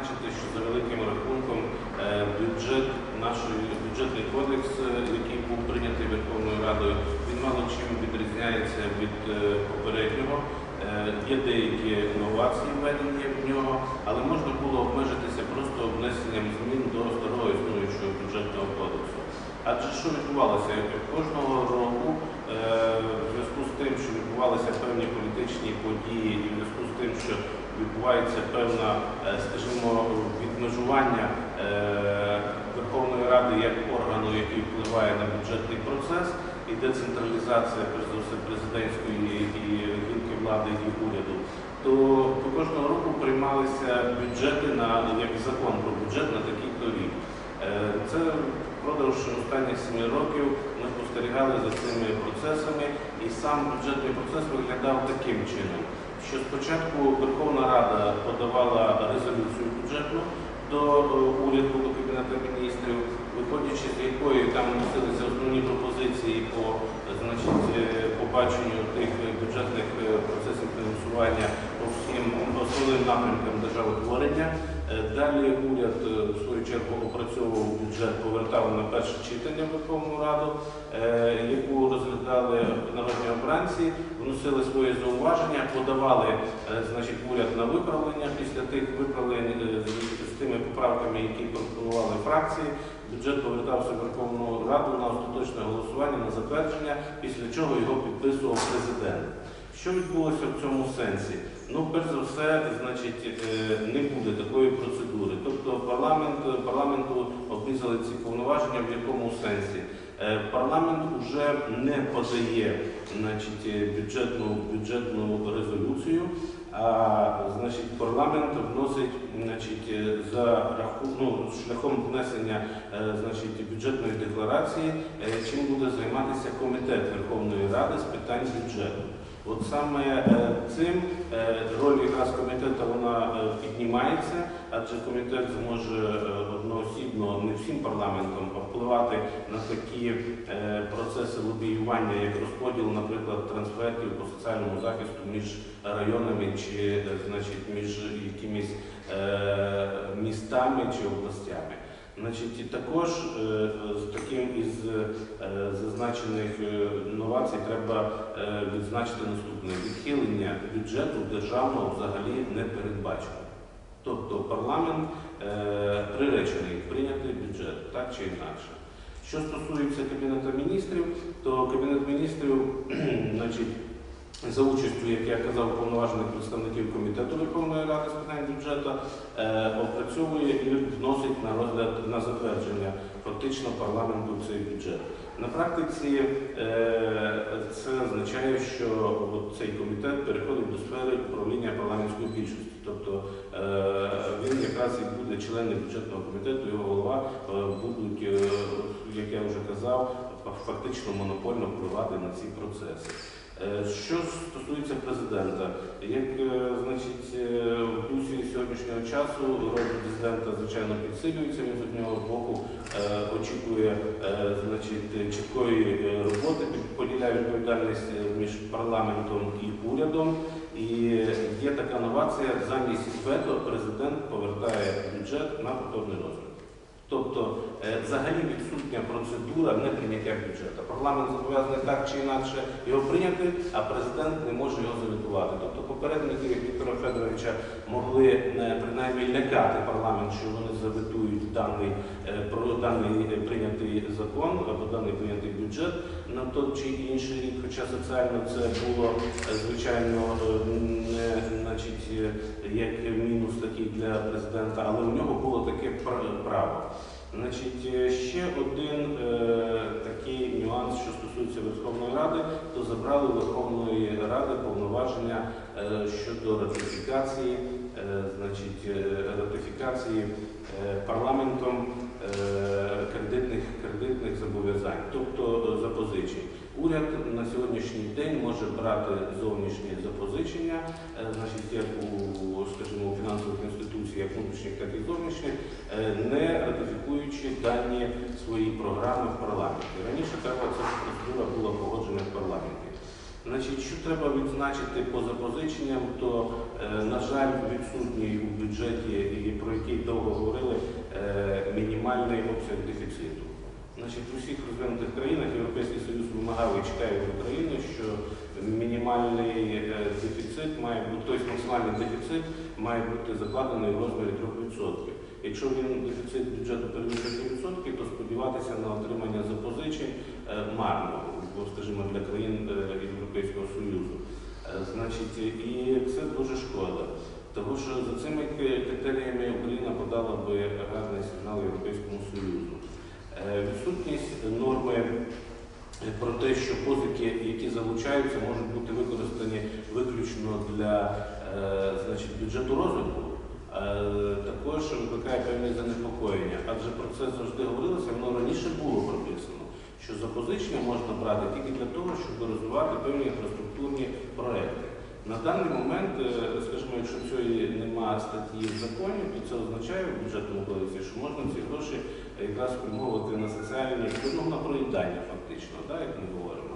відзначити, що за великим рахунком е, бюджет нашої бюджетний кодекс, е, який був прийнятий Верховною Радою, він мало чим відрізняється від е, попереднього. Є деякі новації введені в нього, але можна було обмежитися просто внесенням змін до старого існуючого бюджетного кодексу. Адже що відбувалося? Кожного року в зв'язку з тим, що відбувалися певні політичні події, і в зв'язку з тим, що відбувається певне, е, скажімо, відмежування е, Верховної Ради як органу, який впливає на бюджетний процес, і децентралізація, перш за все, президентської і гілки влади і уряду, то кожного року приймалися бюджети на як закон про бюджет на такий-то рік. Е, Це впродовж останніх семи років ми спостерігали за цими процесами, і сам бюджетний процес виглядав таким чином, що спочатку Верховна Рада подавала резолюцію бюджетну до е, уряду, до Кабінету міністрів, виходячи з якої там вносилися основні пропозиції по значить, е, побаченню тих бюджетних е, процесів фінансування по всім основним напрямкам державотворення. Е, Далі уряд е, в свою чергу опрацьовував бюджет, повертав на перше читання Верховну Раду, е, яку розглядали народні обранці, вносили свої зауваження, подавали е, значить, уряд на виправлення. Після тих виправлень е, з- тими поправками, які пропонували фракції, бюджет повертався в Верховну Раду на остаточне голосування, на затвердження, після чого його підписував президент. Що відбулося в цьому сенсі? Ну, перш за все, значить, е, не буде такої парламент, парламенту обрізали ці повноваження в якому сенсі? Е, Парламент вже не подає значить, е, бюджетну, бюджетну резолюцію, а значить, парламент вносить значить, е, за ну, шляхом внесення е, значить, бюджетної декларації, е, чим буде займатися комітет Верховної Ради з питань бюджету. От саме е, цим е, роль якраз комітету вона е, піднімається, адже комітет зможе одноосібно не всім парламентом впливати на такі процеси лобіювання, як розподіл, наприклад, трансфертів по соціальному захисту між районами чи значить, між якимись містами чи областями. Значить, також е, з таким із е, зазначених е, новацій треба відзначити наступне. Відхилення бюджету державного взагалі не передбачено. Тобто парламент приречений прийняти бюджет так чи інакше. Що стосується Кабінету міністрів, то Кабінет міністрів, значить, за участю, як я казав, повноважених представників Комітету Верховної Ради з питань бюджету, е, опрацьовує і вносить на розгляд на затвердження фактично парламенту цей бюджет. На практиці е, це означає, що цей комітет переходить до сфери управління парламентської більшості. Тобто е, він якраз і буде членом бюджетного комітету, його голова будуть, як я вже казав, фактично монопольно впливати на ці процеси. Е, Що стосується президента, як е, значить, е, в дусі сьогоднішнього часу роль президента звичайно підсилюється. Він з одного боку е, очікує е, значить, чіткої е, роботи, поділяє відповідальність е, між парламентом і урядом. І є така новація, замість вето президент повертає бюджет на повторний розгляд. Тобто е, взагалі відсутня процедура неприйняття бюджету. Парламент зобов'язаний так чи інакше його прийняти, а президент не може його завітувати. Тобто попередники Віктора Федоровича могли е, принаймні лякати парламент, що вони завітують даний е, про даний е, прийнятий закон або даний прийнятий бюджет на той чи інший рік. Хоча соціально це було е, звичайно не значить як мінус такий для президента, але у нього було таке право. Значить, ще один е, такий нюанс, що стосується Верховної Ради, то забрали Верховної Ради повноваження е, щодо ратифікації, значить, е, ратифікації е, парламентом е, кредитних, кредитних зобов'язань, тобто е, запозичень. Уряд на сьогоднішній день може брати зовнішні запозичення, е, значить, як у, скажімо, фінансових інституціях, внутрішніх, так і зовнішніх, е, не ратифікуючи дані свої програми в парламенті. Раніше така ця процедура була погоджена в парламенті. Значить, що треба відзначити по запозиченням, то, е, на жаль, відсутній у бюджеті, про який довго говорили, е, мінімальний обсяг дефіциту. Значить, у всіх розвинутих країнах Європейський Союз вимагав і чекає від України, що мінімальний е, дефіцит має бути, тобто максимальний дефіцит має бути закладений в розмірі 3%. Якщо він дефіцит бюджету перевищує 3%, то сподіватися на отримання запозичень е, марно, скажімо, для країн е, Європейського Союзу. Е, Значить, і це дуже шкода. Тому що за цими критеріями Україна подала би гарний сигнал Європейському Союзу. Е, Відсутність норми е, про те, що позики, які залучаються, можуть бути використані виключно для значить, бюджету розвитку, також викликає певне занепокоєння. Адже про це завжди говорилося, воно раніше було прописано, що запозичення можна брати тільки для того, щоб розвивати певні інфраструктурні проекти. На даний момент, е, скажімо, якщо цієї немає статті в законі, то це означає в бюджетному кодексі, що можна ці гроші якраз спрямовувати на соціальні ну, на проїдання фактично, да, як ми говоримо.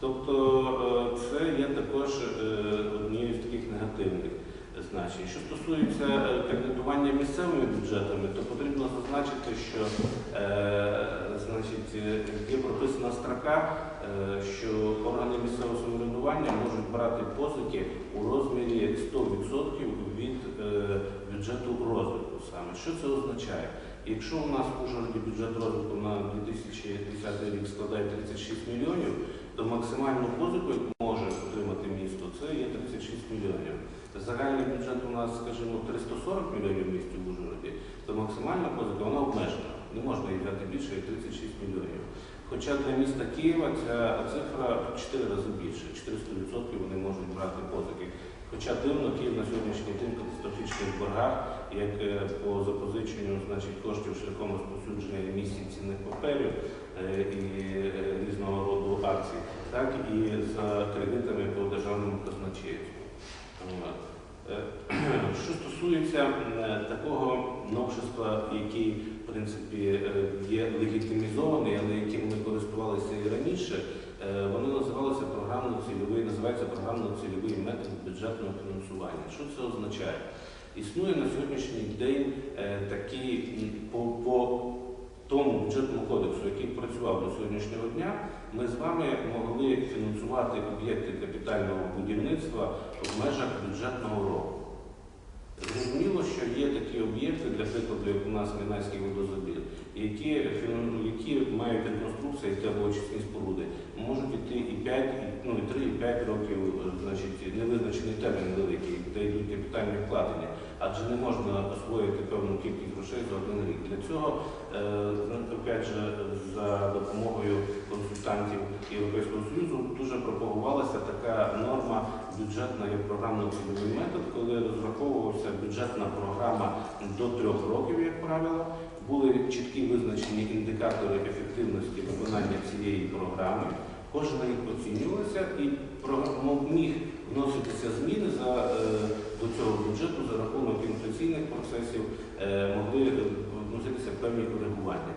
Тобто е, це є також е, однією з значень. Що стосується е, кредитування місцевими бюджетами, то потрібно зазначити, що е, значить, е, є прописана строка, е, що органи місцевого самоврядування можуть брати позики у розмірі 100% від е, бюджету розвитку саме. Що це означає? Якщо у нас в Ужгороді бюджет розвитку на 2010 рік складає 36 мільйонів, то максимальну позику, яку може отримати місто, це є 36 мільйонів. Загальний бюджет у нас, скажімо, 340 мільйонів в місті Ужгороді, то максимальна позика вона обмежена. Не можна їй дати більше як 36 мільйонів. Хоча для міста Києва ця цифра в 4 рази більше, 400% вони можуть брати позики. Хоча дивно, Київ на сьогоднішній день в катастрофічних боргах, як е, по запозиченню значить, коштів шляхом розповсюдження емісій цінних паперів е, і е, різного роду акцій, так і за кредитами по державному казначейству. Е, Що стосується такого новшества, який в принципі е, є легітимізований, але яким ми користувалися і раніше, е, воно називалося програмно-цільовий, називається програмно-цільовий метод бюджетного фінансування. Що це означає? Існує на сьогоднішній день е, такий по, по тому бюджетному кодексу, який працював до сьогоднішнього дня, ми з вами могли фінансувати об'єкти капітального будівництва в межах бюджетного року. Зрозуміло, що є такі об'єкти, для прикладу, як у нас Мінайський водозабір, які, які мають реконструкції або очисні споруди, можуть йти і 5, і, ну, і 3, і 5 років, е, значить, невизначений термін великий, де йдуть капітальні вкладення, адже не можна освоїти певну кількість грошей за один рік. Для цього, е, опять же, за допомогою консультантів Європейського Союзу дуже пропагувалася така норма бюджетна як програмно-цільовий метод, коли розраховувався бюджетна програма до трьох років, як правило, були чіткі визначені індикатори ефективності виконання цієї програми. Кожен рік оцінювався і міг вноситися зміни за, е, до цього бюджету за рахунок інфляційних процесів, е, могли е, вноситися певні коригування.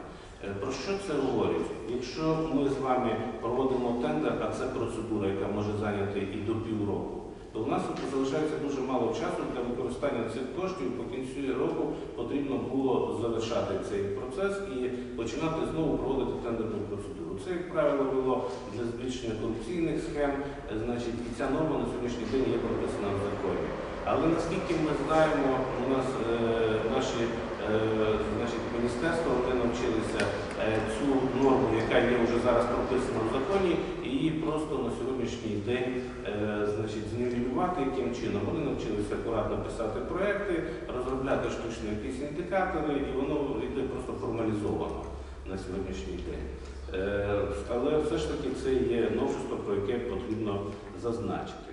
Про що це говорить? Якщо ми з вами проводимо тендер, а це процедура, яка може зайняти і до півроку, то у нас залишається дуже мало часу для використання цих коштів. По кінці року потрібно було завершати цей процес і починати знову проводити тендерну процедуру. Це, як правило, було для збільшення корупційних схем. Значить, і ця норма на сьогоднішній день є прописана в законі. Але наскільки ми знаємо, у нас е, наші е, значить, міністерства вони навчилися цю норму, яка є вже зараз прописана в законі, її просто на сьогоднішній день е, значить, знівелювати яким чином. Вони навчилися акуратно писати проекти, розробляти штучно якісь індикатори, і воно йде просто формалізовано на сьогоднішній день. Е, Але все ж таки це є новшество, про яке потрібно зазначити.